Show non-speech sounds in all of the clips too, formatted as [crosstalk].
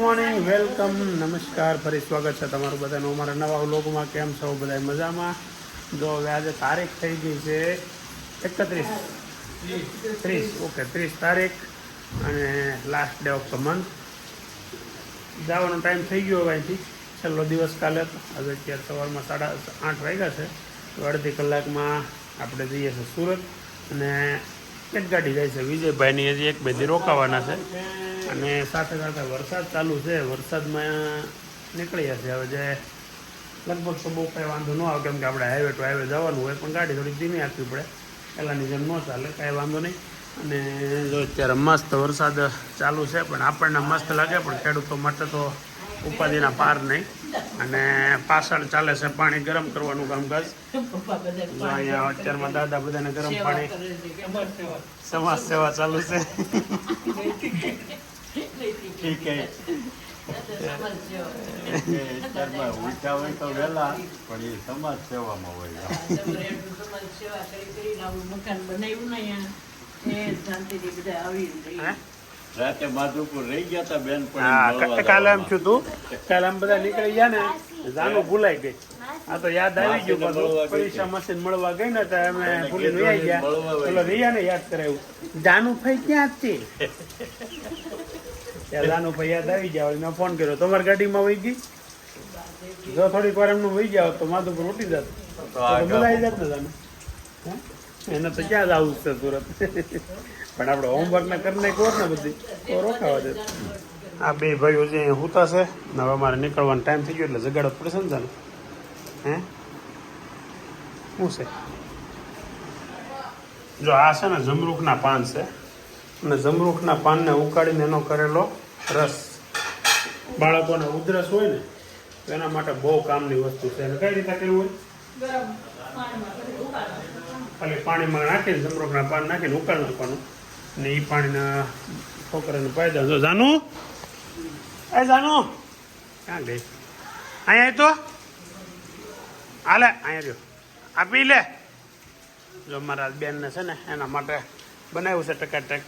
Morning, welcome, નમસ્કાર, ફરી સ્વાગત છે તમારું બધાનું અમારા નવા વ્લોગમાં. કેમ છો બધા મજામાં? જો હવે આજે તારીખ થઈ ગઈ છે એકત્રીસ. ત્રીસ, ઓકે, ત્રીસ તારીખ અને last day of the month જવાનો ટાઈમ થઈ ગયો હવે અહીંથી. છેલ્લો દિવસ કાલે હવે અત્યારે સવારમાં સાડા આઠ વાગ્યા છે. તો અડધી કલાકમાં આપણે જઈએ છીએ સુરત અને એક ગાડી જાય છે વિજયભાઈની. હજી એક બે દી રોકાવાના છે. અને સાથે સાથે વરસાદ ચાલુ છે. વરસાદમાં નીકળી જશે હવે જે લગભગ તો બહુ કાંઈ વાંધો ન આવે કેમ કે આપણે હાઈવે ટુ હાઈવે જવાનું હોય પણ ગાડી થોડી ધીમી આપવી પડે. પહેલાંની જેમ ન ચાલે કાંઈ વાંધો નહીં. અને જો અત્યારે મસ્ત વરસાદ ચાલુ છે પણ આપણને મસ્ત લાગે પણ ખેડૂતો માટે તો ઉપાધિના પાર નહીં. અને પાછળ ચાલે છે પાણી ગરમ કરવાનું કામકાજ. અહીંયા અત્યારમાં દાદા બધાને ગરમ પાણી સમાજ સેવા ચાલુ છે. [laughs] ઠીક અત્યારમાં ઉઠ્યા હોય તો વહેલા પણ એ સમાજ સેવામાં હોય. રાતે માધુપુર રહી ગયા હતા બેન પણ કાલે એમ છું તું? કાલે આમ બધા નીકળી ગયા ને જાનું ભૂલાઈ ગઈ. આ તો યાદ આવી ગયું બધું. પરીક્ષા મશીન મળવા ગઈ ને તો અમે ભૂલી કીધું ગયા એટલે રિયાને યાદ કરાવ્યું. જાનું ભાઈ ક્યાં છે? ભાઈ યાદ આવી ગયા મેં ફોન કર્યો. તમારી ગાડીમાં વહી ગઈ? જો થોડીક વાર એમનું વહી જાવ તો માથું પર ઉઠી જાત. આવી જાત ને તમે હે? એને તો ક્યાં જ આવું છે સુરત. પણ આપણે હોમવર્ક ને કરીને કોર ને બધી તો રોકાવા દે આ બે ભાઈઓ જે અહીંયા હુતા છે ને હવે અમારે નીકળવાનો ટાઈમ થઈ ગયો એટલે જગાડો પડશે ને તને હે? શું છે? જો આ છે ને જમરૂખના પાન છે અને જમરૂખના પાનને ઉકાળીને એનો કરેલો રસ. બાળકોને ઉધરસ હોય ને તો એના માટે બહુ કામની વસ્તુ છે. અને કઈ રીતે કર્યું હોય? ખાલી પાણીમાં નાખીને જમરોકના પાન નાખીને ઉકાળ નાખવાનું. ને એ પાણીના છોકરાને પાઈ દો. જો જાનુ? એ જાનુ? ક્યાં ગઈ? અહીંયા તો? હાલે અહીંયા રહ્યો. આ પી લે. જો મારા બેનને છે ને એના માટે બનાવ્યું છે ટકાટક.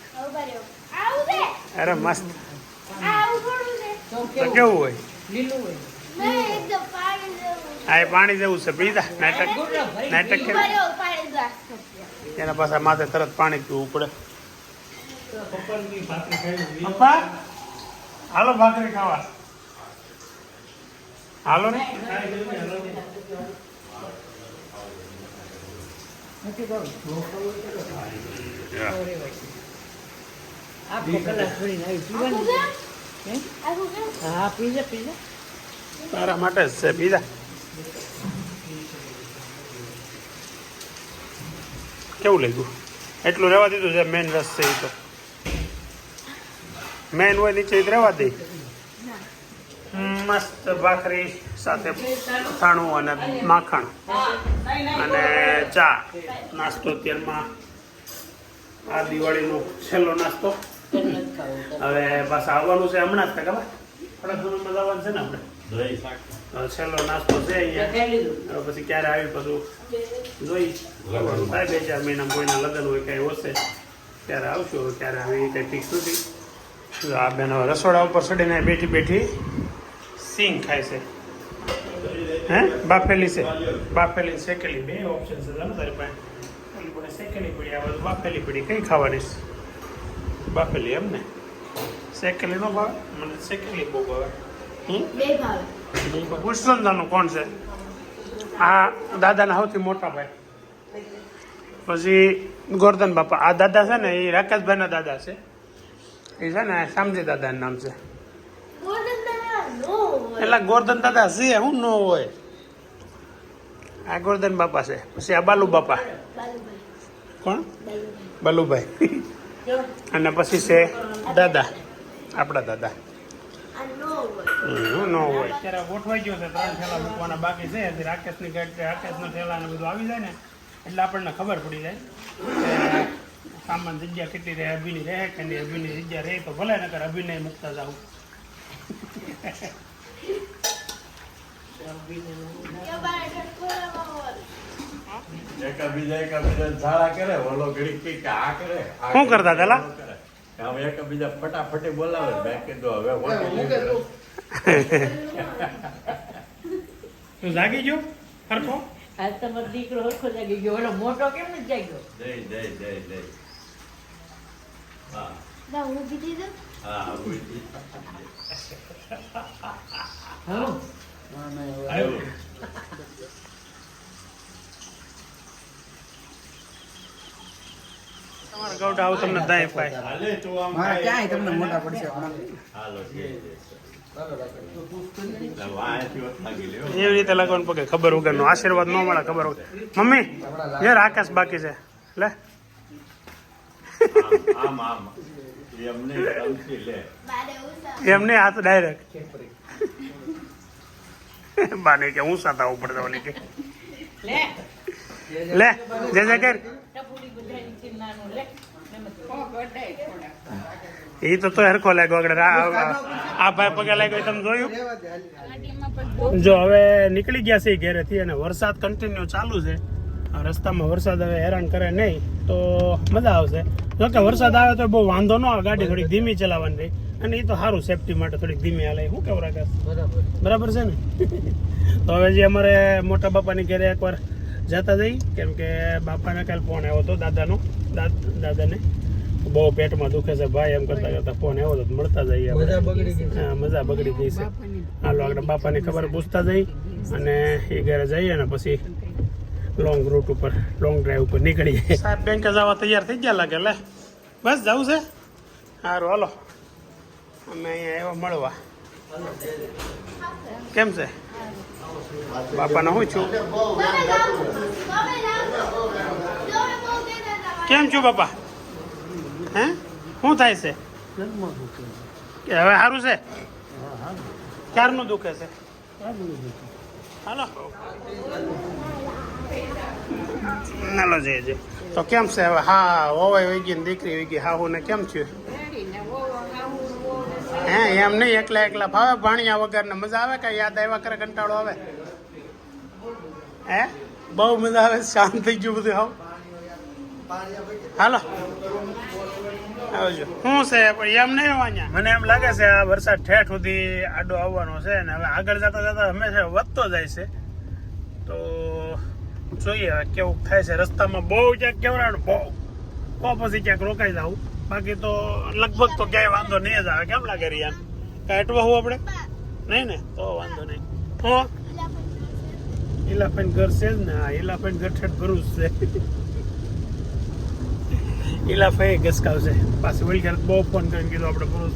અરે મસ્ત. તો કેવું હોય? આ એ પાણી જેવું છે પીધા? નાટક? નાટક એના પાસે માથે તરત પાણી પીવું પડે. પપ્પા? હાલો ભાખરી ખાવા. હાલો ને. હા પીઝા પીઝા તારા માટે જ છે પીજા. કેવું લાગ્યું? એટલું રહેવા દીધું છે મેન રસ છે એ તો. મેન હોય નીચે રહેવા દે. મસ્ત ભાખરી સાથે અથાણું અને માખણ. અને ચા. નાસ્તો અત્યારમાં. આ દિવાળીનો છેલ્લો નાસ્તો. હવે પાછા આવવાનું છે હમણાં જ ખબર? થોડા આવવાનું છે ને આપણે છેલ્લો નાસ્તો છે અહીંયા. હવે પછી ક્યારે આવી પછી જોઈ. થાય બે ચાર મહિના કોઈના લગ્ન હોય કઈ હશે. ત્યારે આવશું હવે ક્યારે આવી કઈ ફિક્સ નથી. આ બેન હવે રસોડા ઉપર ચડીને બેઠી બેઠી સિંગ ખાય છે. હે? બાફેલી છે. બાફેલી શેકેલી. બે ઓપ્શન છે તારી પાસે. શેકેલી પડી આ બાફેલી પડી. કઈ ખાવાની છે? બાફેલી એમ ને શેકેલી નો ભાવે? મને શેકેલી બહુ ભાવે. પુષ્પંદાનું કોણ છે? આ દાદાના સૌથી મોટા ભાઈ. પછી ગોરધન બાપા. આ દાદા છે ને એ રાકેશભાઈના દાદા છે. એ છે ને શામજી દાદાનું નામ છે. એટલે ગોરધન દાદા છે હું ન હોય. આ ગોરધન બાપા છે. પછી આ બાલુ બાપા. કોણ? બાલુભાઈ. અને પછી છે દાદા. આપણા દાદા. ન હોય. અત્યારે ગોઠવાઈ ગયો છે ત્રણ થેલા મૂકવાના બાકી છે. હજી રાકેશની ગાડી રાકેશના ઠેલા ને બધું આવી જાય ને એટલે આપણને ખબર પડી જાય સામાન જગ્યા કેટલી રહે અભિની રહે કે નહીં અભિની જગ્યા રહે તો ભલે નકર અભિનય મૂકતા જાવ એકા બીજા એકા બીજા ઝાડા કરે ઓલો ઘડી કઈ કે આ કરે આ શું કરતા પેલા? આમ એકબીજા ફટાફટી બોલાવે મેં કીધું હવે તું. [laughs] જાગી ગયો? હરખો? આજ તમારો દીકરો હરખો જાગી ગયો. ઓલો મોટો કેમ નથી જાગ્યો? જય જય જય જય હા. જાઉં? હા. હા ના, આવું તમને દાય પાય. મારા ક્યાંય તમને મોટા પડશે જય જય. એવી રીતે લગવાનું પગે ખબર વગરનો આશીર્વાદ ન મળે ખબર વગર. મમ્મી યાર આકાશ બાકી છે. લે. આમ આમ આમ. એમ નહીં સમજી લે. મારે ઉસા એમ નહીં હાથ ડાયરેક્ટ બાને કે હું સાતા ઉપર પડતા ઓલી કે. લે. જય જે થોડા એ તો તો હરખો લાગ્યો આગળ. આ આ ભાઈ પગે લાગ્યો તમે જોયું. જો હવે નીકળી ગયા છે ઘેરેથી અને વરસાદ કન્ટિન્યુ ચાલુ છે. આ રસ્તામાં વરસાદ હવે હેરાન કરે નહીં તો મજા આવશે. જો કે વરસાદ આવે તો બહુ વાંધો ન આવે ગાડી થોડીક ધીમી ચલાવવાની રહી. અને એ તો સારું સેફટી માટે થોડીક ધીમી હાલે. શું કેવું રાખે બરાબર. બરાબર છે ને? [laughs] તો હવે જે અમારે મોટા બાપાની ઘરે એકવાર જતા જઈ કેમ કે બાપાને કાલે ફોન આવ્યો હતો દાદાનો દાદ- દાદાને. બહુ પેટમાં દુખે છે ભાઈ એમ કરતા કરતા ફોન આવ્યો હતો તો મળતા જઈએ આપણે. મજા બગડી ગઈ હા મજા બગડી ગઈ છે. હાલો આપણે બાપાની ખબર પૂછતા જઈ અને એ ઘરે જઈએ અને પછી લોંગ રૂટ ઉપર લોંગ ડ્રાઈવ ઉપર નીકળીએ. સાહેબ બેંકે જવા તૈયાર થઈ ગયા લાગે લે. બસ જવું છે? સારું હાલો. અમે અહીંયા એવા મળવા. કેમ છે? બાપાનો હું છું તમે જાઓ તમે જાઓ તમે બહુ કહેતા હતા કેમ છું બાપા? હે? શું થાય છે? હવે સારું છે? ક્યારનું દુખે છે? હાલો. નાલો જય તો કેમ છે હવે? હા હોવાય વહી ગઈ દીકરી વહી ગઈ. હાહુ ને કેમ થયું? હે, એમ નહીં, એકલા એકલા ભાવે ભાણિયા વગર ને મજા આવે કે યાદ આવ્યા કરે કંટાળો આવે? હે? બહુ મજા આવે, શાંત થઈ ગયું બધું હાવ હાલો. આવજો. શું છે પણ એમ નહીં વાંચ્યા મને એમ લાગે છે આ વરસાદ ઠેઠ સુધી આડો આવવાનો છે ને હવે આગળ જતા જતા હંમેશા વધતો જાય છે. તો જોઈએ હવે કેવું થાય છે. રસ્તામાં બહુ ક્યાંક કેવરાણ બહુ. તો પછી ક્યાંક રોકાઈ જવું બાકી તો લગભગ તો ક્યાંય વાંધો નહીં જ આવે. કેમ લાગે રિયાન? કાંઈ અટવા હું આપણે? નહીં ને? તો વાંધો નહીં. હો? ઈલાફાઈન ઘર છે. જ ને હા ઈલાફાઈન ઘર ઠેઠ ભરું જ છે. ઈલાફાઈ ઘસકાવશે પાછી વળી ક્યારેક બહુ ફોન કરીને કીધું, આપણે પૂરું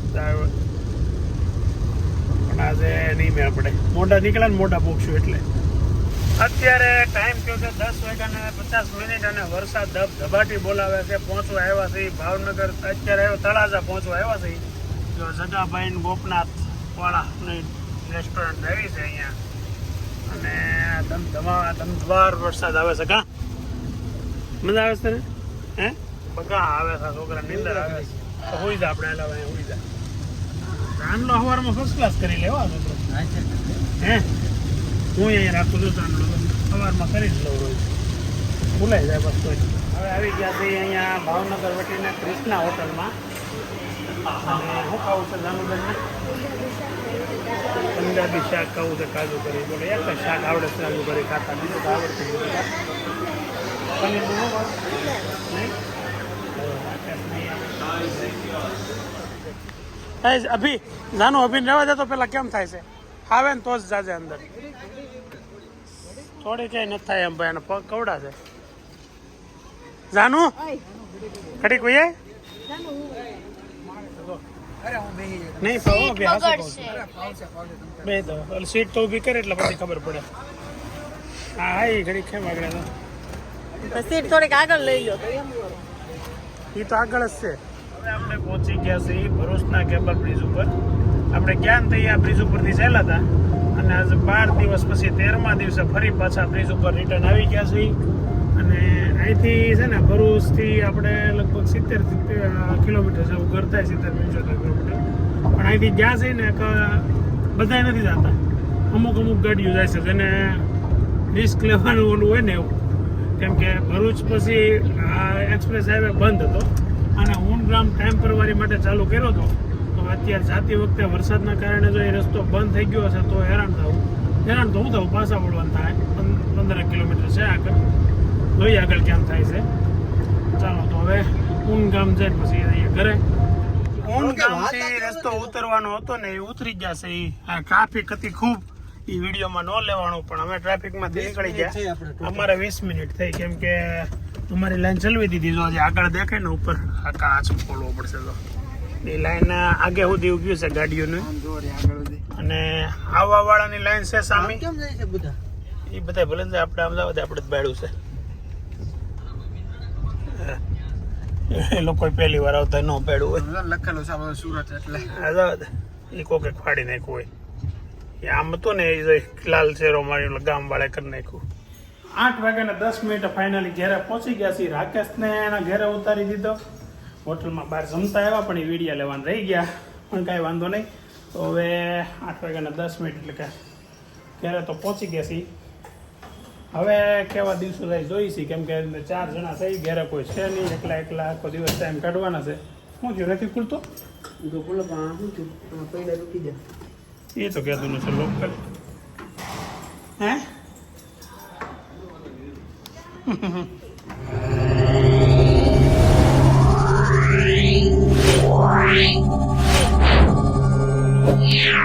પણ આજે નહીં મેં આપણે મોટા નીકળ્યા ને મોટા પોખશું એટલે. અત્યારે ટાઈમ થયો છે દસ વાગ્યાને પચાસ મિનિટ અને વરસાદ ધબ ધબાટી બોલાવે છે. પહોંચવા આવ્યા છે ભાવનગર. અત્યારે આવ્યો તળાજા પહોંચવા આવ્યા છે જો જગાભાઈ ગોપનાથ વાળાની રેસ્ટોરન્ટ આવી છે અહીંયા. અને ધમધમા ધમધવાર વરસાદ આવે છે. કા? મજા આવે છે ને હે? બગા આવે છે છોકરા નીંદર આવે તો હોઈ જા આપણે એલા ભાઈ, હોઈ જા. ચાંદલો સવારમાં ફર્સ્ટ ક્લાસ કરી લેવા, છોકરો. હે? હું અહીંયા રાખું છું તો સવારમાં કરી જ લઉં રોજ. ભૂલાઈ જાય બસ કોઈ હવે આવી ગયા છે અહીંયા ભાવનગર વટીને ક્રિષ્ના હોટલમાં. અને શું ખાવું છે જાનુબેનને પંજાબી શાક ખાવું છે, કાજુ કરી. બોલે એક શાક આવડે છે, કાજુ કરી ખાતા? બીજું આવડતું નથી. અભી જાનો અભિન રહેવા દે તો પેલા કેમ થાય છે? આવે ને તો જ જાજે અંદર. થોડી કઈ નથી થાય એમ ભાઈ અને પગ કવડા છે. જાનું? કડી કોઈ અરે હું બેહી જઈશ. નહીં પાવો બે. બે તો સીટ તો ઊભી કરે એટલે પછી ખબર પડે. હા હા એ ઘડી કેમ આગળ સીટ થોડીક આગળ લઈ લો. એમ એ તો આગળ જ છે. હવે આપણે પહોંચી ગયા છીએ ભરૂચના કેબલ બ્રિજ ઉપર. આપણે ક્યાં થઈ આ બ્રિજ ઉપરથી ચાલ્યા હતા? અને આજે બાર દિવસ પછી તેરમા દિવસે ફરી પાછા બ્રિજ ઉપર રિટર્ન આવી ગયા છીએ. અને અહીંથી છે ને ભરૂચથી આપણે લગભગ સિત્તેર કિલોમીટર જેવું થાય સિત્તેર પંચોતેર કિલોમીટર. પણ અહીંથી ગયા છે ને બધા નથી જતા. અમુક અમુક ગાડીઓ જાય છે, જેને રિસ્ક લેવાનું ઓલું હોય ને એવું. કેમ કે ભરૂચ પછી આ એક્સપ્રેસ હાઈવે બંધ હતો. અને ઊંડગ્રામ ટેમ્પરરી માટે ચાલુ કર્યો હતો. તો અત્યારે જાતી વખતે વરસાદના કારણે જો એ રસ્તો બંધ થઈ ગયો હશે તો હેરાન થવું. હેરાન તો હું થવું પાછા વળવાનું થાય. પંદર કિલોમીટર છે આગળ. જોઈએ આગળ ક્યાં થાય છે. ચાલો તો હવે ઊંડગામ જાય પછી અહીંયા ઘરે. ઊંડગામથી રસ્તો ઉતરવાનો હતો ને એ ઉતરી ગયા છે એ આ ટ્રાફિક હતી ખૂબ. એ વિડીયોમાં ન લેવાનું પણ અમે ટ્રાફિકમાંથી નીકળી ગયા. અમારે વીસ મિનિટ થઈ કેમ કે અમારી લાઈન ચલવી દીધી. જો હજી આગળ દેખાય ને ઉપર આ કાચ ખોલવો પડશે તો. એ લાઈન આગે સુધી ઊભી છે ગાડીઓની. અને આવવા વાળાની લાઈન છે સામે. કેમ જાય છે બધા? એ બધા ભલે ને આપણે અમદાવાદ આપણે જ બાળ્યું છે. એ લોકો પહેલી વાર આવતા ન પેડું હોય. લખેલું છે આપણે સુરત એટલે. અમદાવાદ. એ કોકે ફાડી નાખ્યું હોય. એ આમ હતું ને એ લાલ ચેરો મારી ગામ વાળા કરી નાખ્યું. આઠ વાગ્યાના દસ મિનિટ ફાઇનલી ઘેરે પહોંચી ગયા છીએ રાકેશને એના ઘેરે ઉતારી દીધો. હોટલમાં બહાર જમતા આવ્યા પણ એ વિડીયા લેવાનું રહી ગયા. પણ કાંઈ વાંધો નહીં. તો હવે આઠ વાગ્યાના દસ મિનિટ એટલે કે ઘેરે તો પહોંચી ગયા છીએ. હવે કેવા દિવસો થાય જોઈ છીએ કેમ કે ચાર જણા થઈ ઘેરે કોઈ છે નહીં. એકલા એકલા આખો દિવસ ટાઈમ કાઢવાના છે. શું થયું? નથી ખુલતો? એ તો કહેતું નથી લોકલ. હે? Yeah.